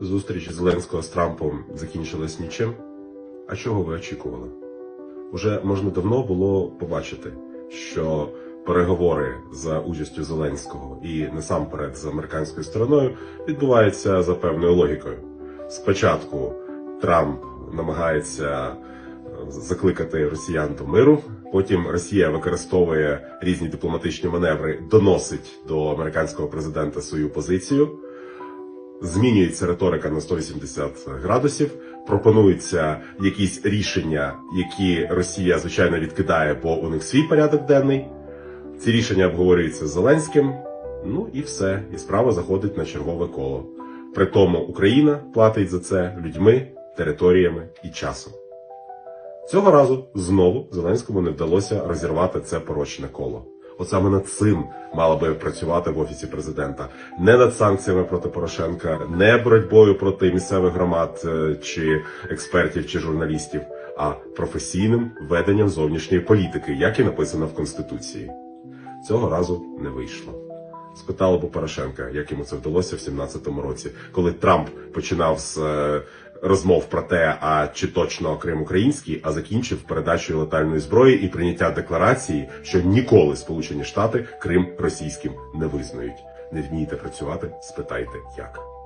Зустріч Зеленського з Трампом закінчилась нічим. А чого ви очікували? Уже можна давно було побачити, що переговори за участю Зеленського і насамперед з американською стороною відбуваються за певною логікою. Спочатку Трамп намагається е, закликати росіян до миру. Потім Росія використовує різні дипломатичні маневри, доносить до американського президента свою позицію. Змінюється риторика на 180 градусів, пропонуються якісь рішення, які Росія звичайно відкидає, бо у них свій порядок денний. Ці рішення обговорюються з Зеленським. Ну і все, і справа заходить на чергове коло. При тому Україна платить за це людьми, територіями і часом. Цього разу знову Зеленському не вдалося розірвати це порочне коло. От саме над цим мала би працювати в офісі президента, не над санкціями проти Порошенка, не боротьбою проти місцевих громад е, чи експертів чи журналістів, а професійним веденням зовнішньої політики, як і написано в конституції. Цього разу не вийшло. Спитали б у Порошенка, як йому це вдалося в 17-му році, коли Трамп починав з е, розмов про те, а чи точно Крим український, а закінчив передачею летальної зброї і прийняття декларації, що ніколи Сполучені Штати Крим російським не визнають. Не вмієте працювати? Спитайте як.